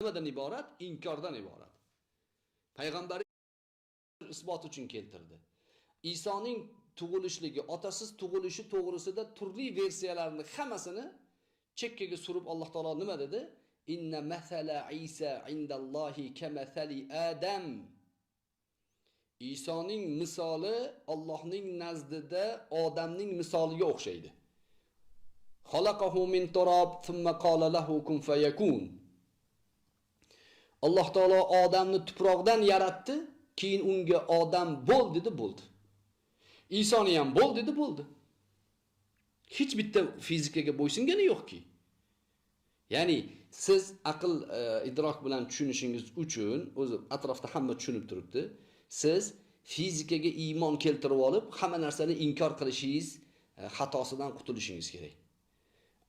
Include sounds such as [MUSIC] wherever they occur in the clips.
nimadan iborat? Inkordan iborat. Payg'ambar isbot uchun keltirdi. Isoning tug'ilishligi, otasiz tug'ilishi to'g'risida turli versiyalarni hammasini chekkaga surib Alloh taolo nima dedi? Inna masala Isa indallohi kamathali Adam. Isoning misoli Allohning nazdida odamning misoliga o'xshaydi. Xalaqahu min turab thumma qala lahu kun fayakun. Alloh taolo odamni tuproqdan yaratdi, keyin unga odam bo'l dedi, bo'ldi. Isoni ham bo'l dedi, bo'ldi. Hech bitta fizikaga bo'ysungani yo'qki. Ya'ni siz aql e, idrok bilan tushunishingiz uchun o'zi atrofda hamma tushunib turibdi. Siz fizikaga iymon keltirib olib, hamma narsani inkor qilishingiz e, xatosidan qutulishingiz kerak.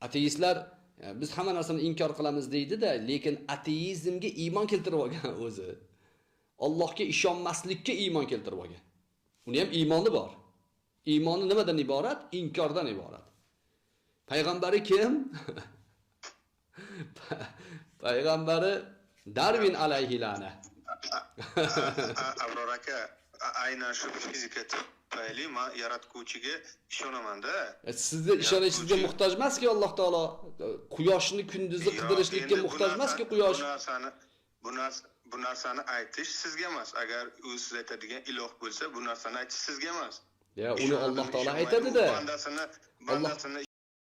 Ateistlar e, E, biz hamma narsani inkor qilamiz deydi-da, lekin ateizmga iymon keltirib olgan [LAUGHS] o'zi. Allohga ishonmaslikka iymon keltirib olgan. Uni ham iymoni bor. Iymoni nimadan iborat? Inkordan iborat. Payg'ambari kim? [LAUGHS] Payg'ambari darvin alayhilana abror [LAUGHS] aka aynan shu fizika tufayli man yaratguvchiga ishonamanda E, Sizni ishonishingizga muhtoj emas-ki Alloh taolo. E, Quyoshni kunduzi qidirishlikka muhtoj emas-ki quyosh. bu narsani bu narsa bu narsani aytish sizga emas agar u siz aytadigan iloh bo'lsa bu narsani aytish sizga emas Ya uni Alloh taolo aytadi-da. bandasini bandasini